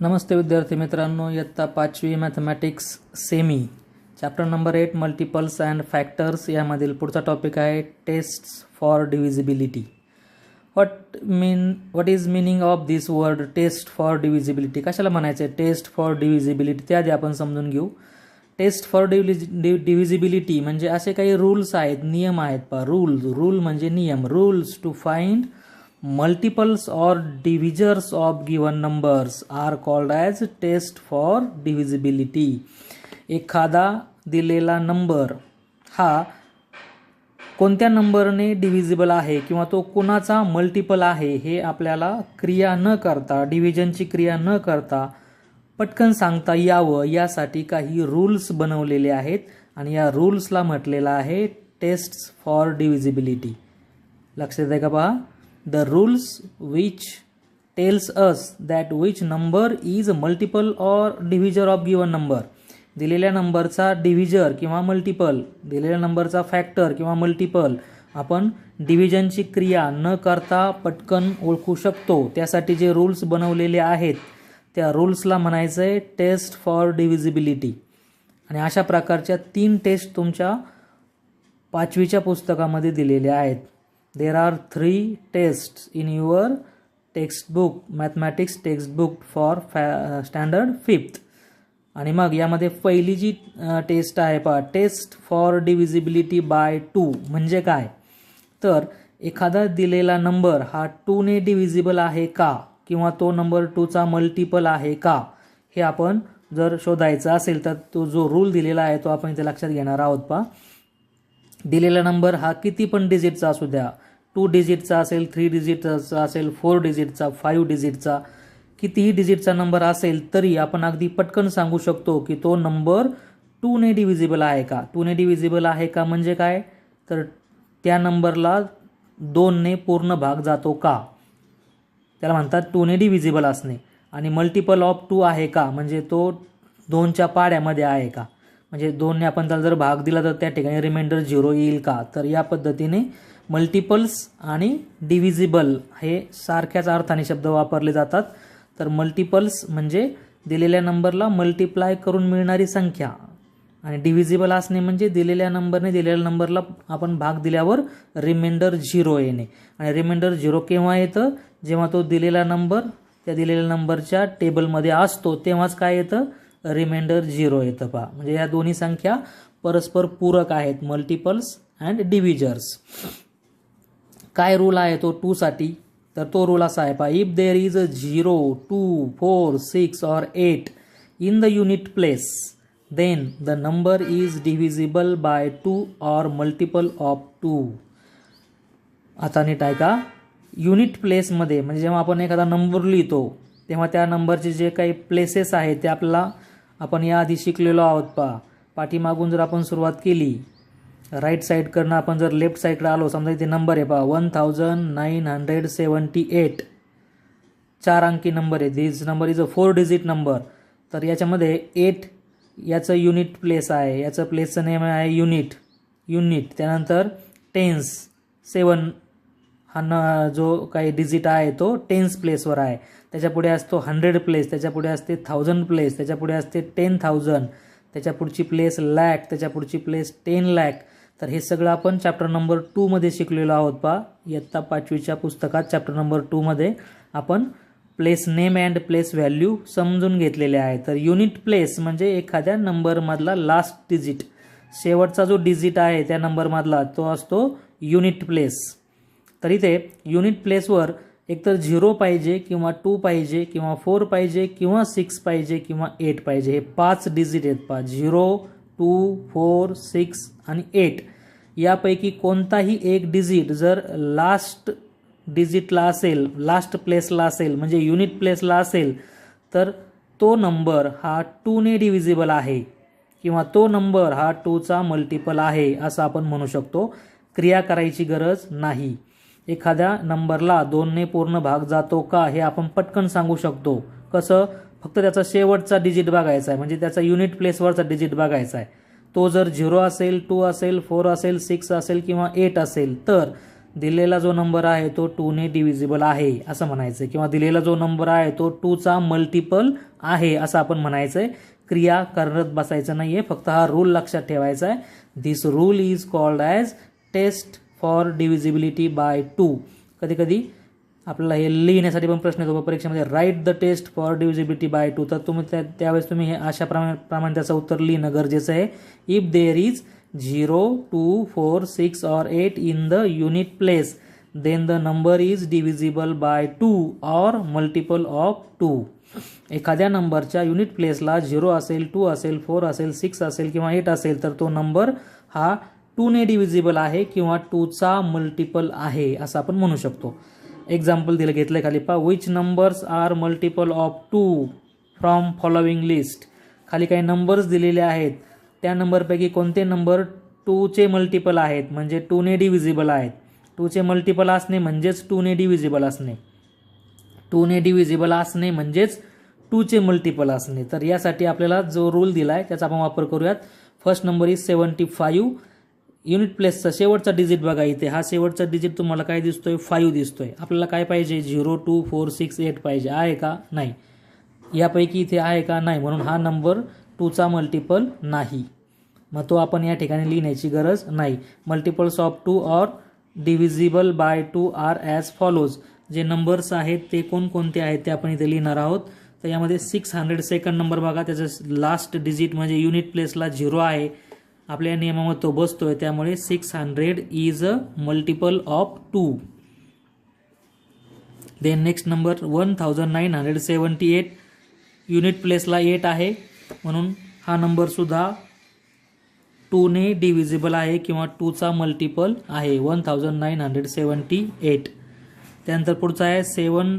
नमस्ते विद्यार्थी मित्रांनो इयत्ता पाचवी mathematics semi chapter number eight multiples and factors यामधील पुढचा टॉपिक आहे tests for divisibility what mean what is meaning of this word test for divisibility कशाला म्हणायचं आहे टेस्ट फॉर डिव्हिजिबिलिटी त्याआधी आपण समजून घेऊ. टेस्ट फॉर डिव्हिजि डिव्हिजिबिलिटी म्हणजे असे काही रूल्स आहेत नियम आहेत. पा रूल रूल म्हणजे नियम. Rules to find multiples or divisors of given numbers are called as test for divisibility एखादा दिलेला नंबर हा कोणत्या नंबरने डिव्हिजिबल आहे किंवा तो कोणाचा मल्टिपल आहे हे आपल्याला क्रिया न करता डिव्हिजनची क्रिया न करता पटकन सांगता यावं. यासाठी काही रूल्स बनवलेले आहेत आणि या रूल्सला म्हटलेलं आहे टेस्ट फॉर डिव्हिजिबिलिटी लक्षात आहे का पहा? The rules which tells us that which number is multiple or divisor of given number दिलेल्या नंबरचा डिव्हिजर किंवा मल्टिपल दिलेल्या नंबरचा फॅक्टर किंवा मल्टिपल आपण डिव्हिजनची क्रिया न करता पटकन ओळखू शकतो. त्यासाठी जे रूल्स बनवलेले आहेत त्या रूल्सला म्हणायचं आहे टेस्ट फॉर डिव्हिजिबिलिटी आणि अशा प्रकारच्या तीन टेस्ट तुमच्या पाचवीच्या पुस्तकामध्ये दिलेल्या आहेत. There are three test in your textbook mathematics textbook for फॅ standard fifth आणि मग यामध्ये पहिली जी uh, टेस्ट आहे पहा test for divisibility by two म्हणजे काय? तर एखादा दिलेला नंबर हा टूने डिव्हिजिबल आहे का? किंवा तो नंबर टूचा मल्टिपल आहे का? हे आपण जर शोधायचा असेल तर तो जो रूल दिलेला आहे तो आपण इथे लक्षात घेणार आहोत पहा. दिलेला नंबर हा किती पण डिजिटचा असू द्या. टू डिजिटचा असेल थ्री डिजिटचा असेल फोर डिजिटचा फाईव्ह डिजिटचा कितीही डिजिटचा नंबर असेल तरी आपण अगदी पटकन सांगू शकतो की तो नंबर टूने डिव्हिजिबल आहे का? टूने डिव्हिजिबल आहे का म्हणजे काय? तर त्या नंबरला दोनने पूर्ण भाग जातो का? त्याला म्हणतात टूने डिव्हिजिबल असणे. आणि मल्टिपल ऑफ टू आहे का? म्हणजे तो दोनच्या पाड्यामध्ये आहे का? म्हणजे दोनने आपण त्याला जर भाग दिला तर त्या ठिकाणी रिमाइंडर झिरो येईल का? तर या पद्धतीने मल्टिपल्स आणि डिव्हिजिबल हे सारख्याच अर्थाने शब्द वापरले जातात. तर मल्टिपल्स म्हणजे दिलेल्या नंबरला मल्टिप्लाय करून मिळणारी संख्या. आणि डिव्हिजिबल असणे म्हणजे दिलेल्या नंबरने दिलेल्या नंबरला आपण भाग दिल्यावर रिमाइंडर झिरो येणे. आणि रिमाइंडर झिरो केव्हा येतं? जेव्हा तो दिलेला नंबर त्या दिलेल्या नंबरच्या टेबलमध्ये असतो तेव्हाच काय येतं? रिमाइंडर झिरो येतं पहा. म्हणजे या दोन्ही संख्या परस्पर पूरक आहेत मल्टिपल्स अँड डिव्हिजर्स काय रूल आहे तो टूसाठी तर तो रूल असा आहे पहा if there is a zero two four six or eight in the unit place then the number is divisible by two or multiple of two आता नीट आहे का युनिट प्लेसमध्ये म्हणजे जेव्हा आपण एखादा नंबर लिहितो तेव्हा त्या नंबरचे जे काही प्लेसेस आहेत ते आपल्याला आपण याआधी शिकलेलो आहोत पा पाठीमागून जर आपण सुरुवात केली राईट साईडकडनं आपण जर लेफ्ट साईडकडे आलो समजा इथे नंबर आहे पहा one thousand nine hundred seventy eight चार अंकी नंबर आहे. This number is a four digit number तर याच्यामध्ये एट याचं युनिट प्लेस आहे. याचं प्लेसचं नेम आहे युनिट युनिट त्यानंतर टेन्स सेवन हा न जो काही डिजिट आहे तो टेन्स प्लेसवर आहे. त्याच्यापुढे असतो हंड्रेड प्लेस त्याच्यापुढे असते थाउजंड प्लेस त्याच्यापुढे असते टेन थाउजंड त्याच्या पुढची प्लेस लॅक त्याच्या पुढची प्लेस टेन लॅक तर हे सगळं आपण चॅप्टर नंबर टूमध्ये शिकलेलो आहोत पा इयत्ता पाचवीच्या पुस्तकात चॅप्टर नंबर टूमध्ये आपण place name and place value समजून घेतलेले आहे. तर युनिट प्लेस म्हणजे एखाद्या नंबरमधला लास्ट डिजिट शेवटचा जो डिजिट आहे त्या नंबरमधला तो असतो युनिट प्लेस तर इथे युनिट प्लेसवर एकतर झिरो पाहिजे किंवा टू पाहिजे किंवा फोर पाहिजे किंवा सिक्स पाहिजे किंवा एट पाहिजे. हे पाच डिजिट आहेत पहा. झिरो टू फोर सिक्स आणि एट यापैकी कोणताही एक डिजिट जर लास्ट डिजिटला असेल लास्ट प्लेसला असेल म्हणजे युनिट प्लेसला असेल तर तो नंबर हा टूने डिव्हिजिबल आहे किंवा तो नंबर हा टूचा मल्टिपल आहे असं आपण म्हणू शकतो. क्रिया करायची गरज नाही. एखाद्या नंबरला दोनने पूर्ण भाग जातो का हे आपण पटकन सांगू शकतो. कसं? फक्त त्याचा शेवटचा डिजिट बघायचा आहे. म्हणजे त्याचा युनिट प्लेसवरचा डिजिट बघायचा आहे. तो जर झिरो असेल टू असेल फोर असेल सिक्स असेल किंवा एट असेल तर दिलेला जो नंबर आहे तो टूने डिव्हिजिबल आहे असं म्हणायचं आहे किंवा दिलेला जो नंबर आहे तो टूचा मल्टिपल आहे असं आपण म्हणायचं आहे क्रिया करत बसायचं नाही आहे फक्त हा रूल लक्षात ठेवायचा आहे. This rule is called as test for divisibility by two कधी कधी आपल्याला हे लिहिण्यासाठी पण प्रश्न येतो. परीक्षेमध्ये write the test for divisibility by two तर तुम्ही त्या त्यावेळेस तुम्ही हे अशा प्रमाणे प्रमाणे त्याचं उत्तर लिहिणं गरजेचं आहे. If there is zero two four six or eight in the unit place then the number is divisible by two or multiple of two एखाद्या नंबरच्या युनिट प्लेसला झिरो असेल टू असेल फोर असेल सिक्स असेल किंवा एट असेल तर तो नंबर हा टूने डिव्हिजिबल आहे किंवा टूचा मल्टिपल आहे असं आपण म्हणू शकतो. एक्झाम्पल दिलं घेतलं खाली. पहा which numbers are multiple of two from following list खाली काही नंबर्स दिलेले आहेत. त्या नंबरपैकी कोणते नंबर टूचे मल्टिपल आहेत? म्हणजे टूने डिव्हिजिबल आहेत. टूचे मल्टिपल असणे म्हणजेच टूने डिव्हिजिबल असणे. टूने डिव्हिजिबल असणे म्हणजेच टूचे मल्टिपल असणे. तर यासाठी आपल्याला जो रूल दिला आहे त्याचा आपण वापर करूयात. First number is seventy five unit प्लेसचा शेवटचा डिजिट बघा इथे. हा शेवटचा डिजिट तुम्हाला काय दिसतोय? फाईव्ह दिसतोय. आपल्याला काय पाहिजे? Zero two four six eight पाहिजे. आहे का? नाही. यापैकी इथे आहे का? नाही. म्हणून हा नंबर टूचा मल्टिपल नाही. मग तो आपण या ठिकाणी लिहिण्याची गरज नाही. Multiples of two or divisible by two are as follows जे नंबर्स आहेत ते कोणकोणते आहेत ते आपण इथे लिहिणार आहोत. तर यामध्ये सिक्स हंड्रेड सेकंड नंबर बघा. त्याचं लास्ट डिजिट म्हणजे युनिट प्लेसला झिरो आहे. आपल्या नियमामध्ये तो बसतोय त्यामुळे six hundred is a multiple of two then next number one thousand nine hundred seventy eight unit प्लेसला eight आहे. म्हणून हा नंबरसुद्धा टूने डिव्हिजिबल आहे किंवा टूचा मल्टिपल आहे. One thousand nine hundred seventy eight त्यानंतर पुढचा आहे seven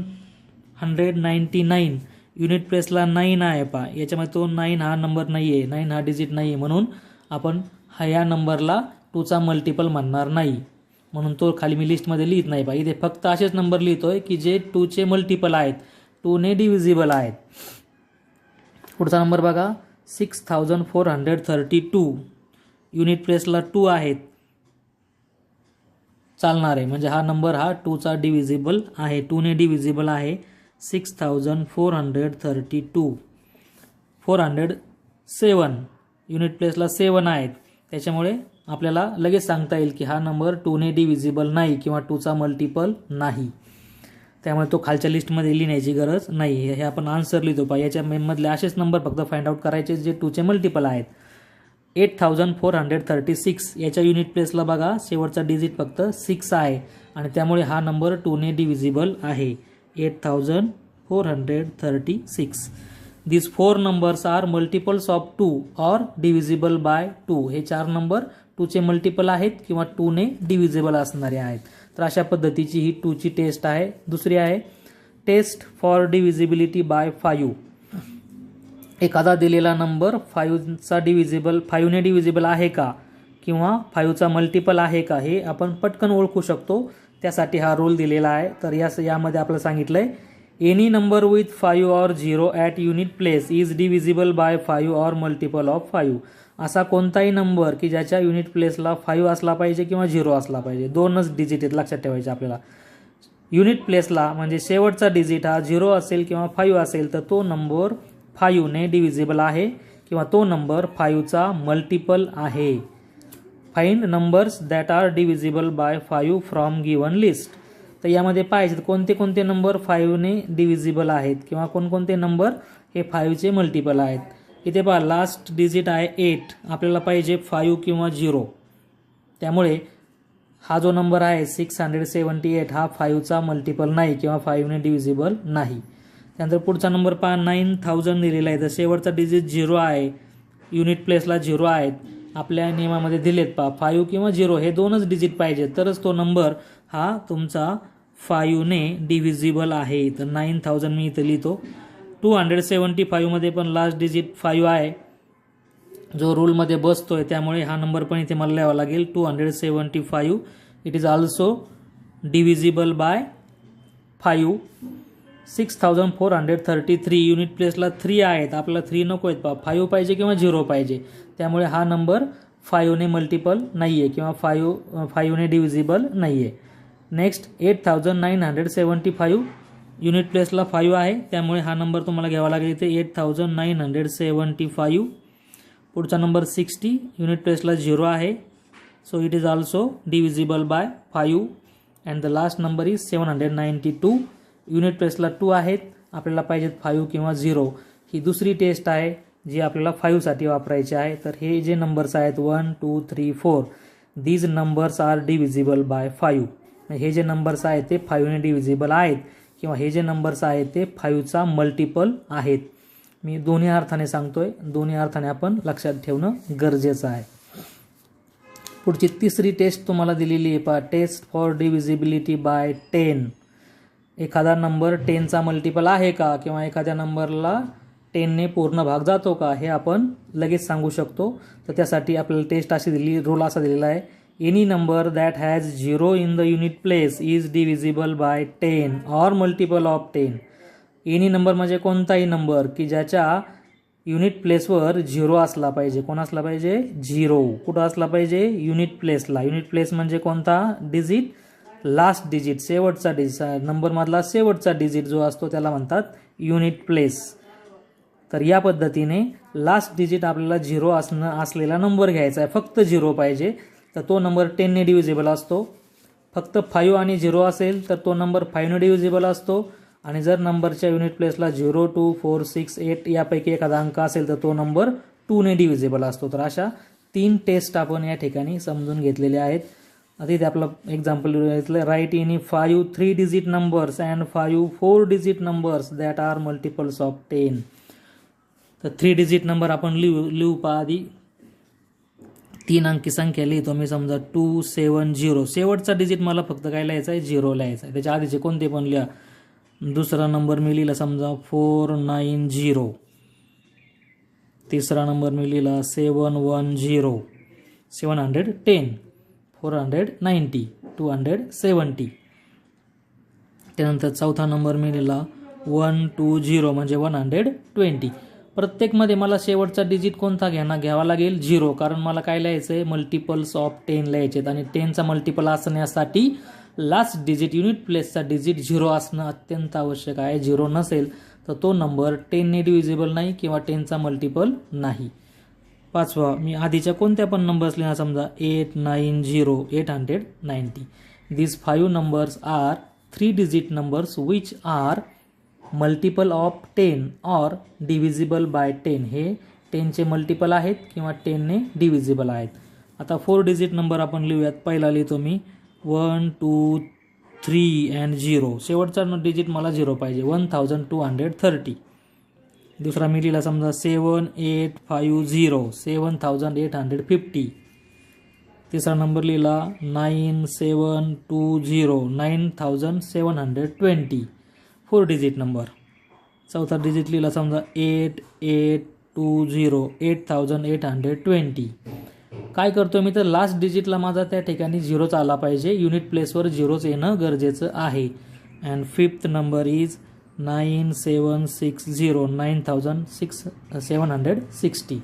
hundred ninety nine unit प्लेसला nine आहे पा याच्यामध्ये तो नाईन हा नंबर नाही आहे नाईन हा डिजिट नाही आहे म्हणून आपण हा या नंबरला टूचा मल्टिपल म्हणणार नाही. म्हणून तो खाली मी लिस्टमध्ये लिहित नाही. बा इथे फक्त असेच नंबर लिहितो आहे की जे टूचे मल्टिपल आहेत. टूने डिव्हिजिबल आहेत. पुढचा नंबर बघा. Six thousand four hundred thirty two unit प्लेसला two आहेत. चालणार आहे. म्हणजे हा नंबर हा टूचा डिव्हिजिबल आहे. टूने डिव्हिजिबल आहे. Six thousand four hundred thirty two four hundred seven unit प्लेसला seven आहेत. त्याच्यामुळे आपल्याला लगेच सांगता येईल की हा नंबर टूने डिव्हिजिबल नाही किंवा टूचा मल्टिपल नाही. त्यामुळे तो खालच्या लिस्टमध्ये लिहिण्याची गरज नाही. हे आपण आन्सर लिहितो. पा याच्या मेममधले असेच नंबर फक्त फाइंड आउट करायचे जे टूचे मल्टिपल आहेत. Eight thousand four hundred thirty six याच्या युनिट प्लेसला बघा शेवटचा डिजिट फक्त सिक्स आहे. आणि त्यामुळे हा नंबर टूने डिव्हिजिबल आहे. Eight thousand four hundred thirty six this four numbers are multiples of two or divisible by two हे चार नंबर टूचे मल्टिपल आहेत किंवा टूने डिव्हिजिबल असणारे आहेत. तर अशा पद्धतीची ही टूची टेस्ट आहे. दुसरी आहे test for divisibility by five एखादा दिलेला नंबर फाईव्हचा डिव्हिजिबल फाईव्हने डिव्हिजिबल आहे का? किंवा फायूचा मल्टिपल आहे का? हे आपण पटकन ओळखू शकतो. त्यासाठी हा रोल दिलेला आहे. तर यास यामध्ये आपलं सांगितलं आहे any number with five or zero at unit place is divisible by five or multiple of five असा कोणताही नंबर की ज्याच्या युनिट प्लेसला फाईव्ह असला पाहिजे किंवा झिरो असला पाहिजे. दोनच डिजिट आहेत लक्षात ठेवायचे आपल्याला. युनिट प्लेसला म्हणजे शेवटचा डिजिट हा झिरो असेल किंवा फाईव्ह असेल तर तो नंबर फाईव्हने डिव्हिजिबल आहे किंवा तो नंबर फाईव्हचा मल्टिपल आहे. Find numbers that are divisible by five from given list तर यामध्ये पाहिजे कोणते कोणते नंबर फाईव्हने डिव्हिजिबल आहेत? किंवा कोणकोणते नंबर हे फाईव्हचे मल्टिपल आहेत? इथे पहा लास्ट डिजिट आहे एट आपल्याला पाहिजे फाईव्ह किंवा झिरो त्यामुळे हा जो नंबर आहे सिक्स हंड्रेड सेवन्टी एट हा फाईव्हचा मल्टिपल नाही किंवा फाईव्हने डिव्हिजिबल नाही. त्यानंतर पुढचा नंबर पहा नाईन थाउजंड दिलेला आहे. तर शेवटचा डिजिट झिरो आहे. युनिट प्लेसला झिरो आहेत. आपल्या नियमामध्ये दिलेत पहा फाईव्ह किंवा झिरो हे दोनच डिजिट पाहिजे तरच तो नंबर हा तुमचा फायूने डिव्हिजिबल आहे. तर नाईन थाउजंड मी इथं लिहितो. टू हंड्रेड सेवन्टी फाईव्हमध्ये पण लास्ट डिजिट फाईव्ह आहे. जो रूलमध्ये बसतो आहे त्यामुळे हा नंबर पण इथे मला लिहावा लागेल. Two hundred seventy five it is also divisible by five six thousand four hundred thirty three unit प्लेसला three आहेत. आपल्याला थ्री नको आहेत पा फाईव्ह पाहिजे किंवा झिरो पाहिजे. त्यामुळे हा नंबर फाईव्हने मल्टिपल नाही आहे किंवा फाईव्ह फाईव्हने डिव्हिजिबल नाही आहे next eight thousand nine hundred seventy five unit प्लेसला five आहे. त्यामुळे हा नंबर तुम्हाला घ्यावा लागेल इथे. Eight thousand nine hundred seventy five पुढचा नंबर सिक्स्टी युनिट प्लेसला झिरो आहे. So it is also divisible by five and the last number is seven hundred ninety two unit प्लेसला two आहेत. आपल्याला पाहिजेत फाईव्ह किंवा झिरो ही दुसरी टेस्ट आहे जी आपल्याला फाईव्हसाठी वापरायची आहे. तर हे जे नंबर्स आहेत one two three four these numbers are divisible by five हे जे नंबर्स आहेत ते फाईव्हने डिव्हिजिबल आहेत किंवा हे जे नंबर्स आहेत ते फाईव्हचा मल्टिपल आहेत. मी दोन्ही अर्थाने सांगतोय. दोन्ही अर्थाने आपण लक्षात ठेवणं गरजेचं आहे. पुढची तिसरी टेस्ट तुम्हाला दिलेली आहे पहा. Test for divisibility by ten एखादा नंबर टेनचा मल्टिपल आहे का? किंवा एखाद्या नंबरला टेनने पूर्ण भाग जातो का? हे आपण लगेच सांगू शकतो. तर त्यासाठी आपल्याला टेस्ट अशी दिली रोल असा दिलेला आहे. Any number that has zero in the unit place is divisible by ten or multiple of ten any number म्हणजे कोणताही नंबर की ज्याच्या युनिट प्लेसवर झिरो असला पाहिजे. कोण असला पाहिजे? झिरो कुठं असला पाहिजे? युनिट प्लेसला युनिट प्लेस म्हणजे कोणता? डिजिट लास्ट डिजिट शेवटचा डिजिट नंबरमधला शेवटचा डिजिट जो असतो त्याला म्हणतात युनिट प्लेस तर या पद्धतीने लास्ट डिजिट आपल्याला झिरो असणं असलेला नंबर घ्यायचा आहे. फक्त झिरो पाहिजे. तर तो नंबर टेनने डिव्हिजिबल असतो. फक्त फाईव्ह आणि झिरो असेल तर तो नंबर फाईव्हने डिव्हिजिबल असतो. आणि जर नंबरच्या unit प्लेसला zero two four six eight यापैकी एखादा अंक असेल तर तो नंबर टूने डिव्हिजिबल असतो. तर अशा तीन टेस्ट आपण या ठिकाणी समजून घेतलेल्या आहेत. तिथे आपलं एक्झाम्पल घेतलं right in five three digit numbers and five four digit numbers that are multiples of ten तर थ्री डिजिट नंबर आपण लिहू लिहू पहा आधी. तीन अंकी संख्या लिहितो मी समजा टू सेवन झिरो शेवटचा डिजिट मला फक्त काय लिहायचा आहे? झिरो लिहायचा आहे. त्याच्या आधीचे कोणते पण लिहा. दुसरा नंबर मी लिहिला समजा फोर नाईन झिरो तिसरा नंबर मी लिहिला seven one zero seven hundred ten four hundred ninety two hundred seventy त्यानंतर चौथा नंबर मी लिहिला वन टू झिरो म्हणजे वन हंड्रेड ट्वेंटी प्रत्येकमध्ये मला शेवटचा डिजिट कोणता घ्याना घ्यावा लागेल? झिरो कारण मला काय लिहायचं आहे मल्टिपल्स ऑफ टेन लिहायचे आहेत आणि टेनचा मल्टिपल असण्यासाठी लास्ट डिजिट युनिट प्लेसचा डिजिट झिरो असणं अत्यंत आवश्यक आहे. झिरो नसेल तर तो नंबर टेनने डिव्हिजिबल नाही किंवा टेनचा मल्टिपल नाही. पाचवा मी आधीच्या कोणत्या पण नंबर्स लिहिणार? समजा eight nine zero eight hundred ninety these five numbers are three digit numbers which are multiple of ten or divisible by ten हे टेनचे मल्टिपल आहेत किंवा टेनने डिव्हिजिबल आहेत. आता फोर डिजिट नंबर आपण लिहूयात. पहिला लिहितो मी. One two three and zero शेवटचा डिजिट मला झिरो पाहिजे. One thousand two hundred thirty दुसरा मी लिहिला समजा seven eight five zero seven thousand eight hundred fifty तिसरा नंबर लिहिला nine seven two zero nine thousand seven hundred twenty four digit number. चौथा डिजिट लिहिला समजा eight eight two zero eight thousand eight hundred twenty काय करतो मी तर last डिजिटला माझा त्या ठिकाणी झिरोच आला पाहिजे. युनिट प्लेसवर झिरोच येणं गरजेचं आहे. And fifth number is nine seven six zero nine thousand six seven hundred sixty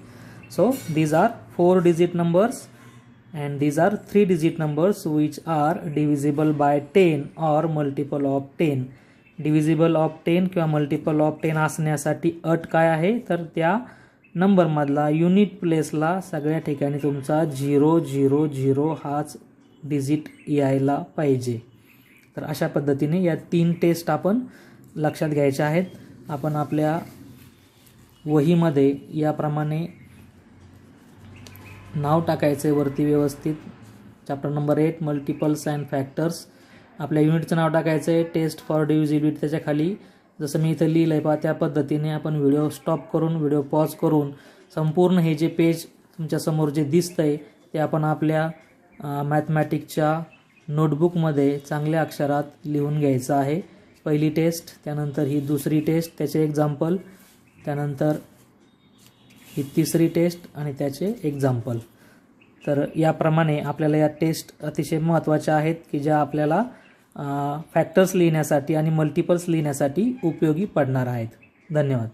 so these are four digit numbers and these are three digit numbers which are divisible by ten or multiple of ten divisible of ten किंवा multiple of ten असण्यासाठी अट काय आहे? तर त्या नंबरमधला unit प्लेसला सगळ्या ठिकाणी तुमचा झिरो झिरो झिरो हाच डिजिट यायला पाहिजे. तर अशा पद्धतीने या तीन टेस्ट आपण लक्षात घ्यायच्या आहेत. आपण आपल्या वहीमध्ये याप्रमाणे नाव टाकायचं आहे वरती व्यवस्थित. Chapter number eight multiples and factors आपल्या युनिटचं नाव टाकायचं आहे टेस्ट फॉर डिव्हिजिबिलिटी त्याच्याखाली. जसं मी इथं लिहिलं आहे पहा त्या पद्धतीने आपण व्हिडिओ स्टॉप करून व्हिडिओ पॉज करून संपूर्ण हे जे पेज तुमच्यासमोर जे दिसतं आहे ते आपण आपल्या मॅथमॅटिकच्या नोटबुकमध्ये चांगल्या अक्षरात लिहून घ्यायचं आहे. पहिली टेस्ट त्यानंतर ही दुसरी टेस्ट त्याचे एक्झाम्पल त्यानंतर ही तिसरी टेस्ट आणि त्याचे एक्झाम्पल तर याप्रमाणे आपल्याला या टेस्ट अतिशय महत्त्वाच्या आहेत की ज्या आपल्याला फॅक्टर्स लिहिण्यासाठी आणि मल्टिपल्स लिहिण्यासाठी उपयोगी पडणार आहेत. धन्यवाद.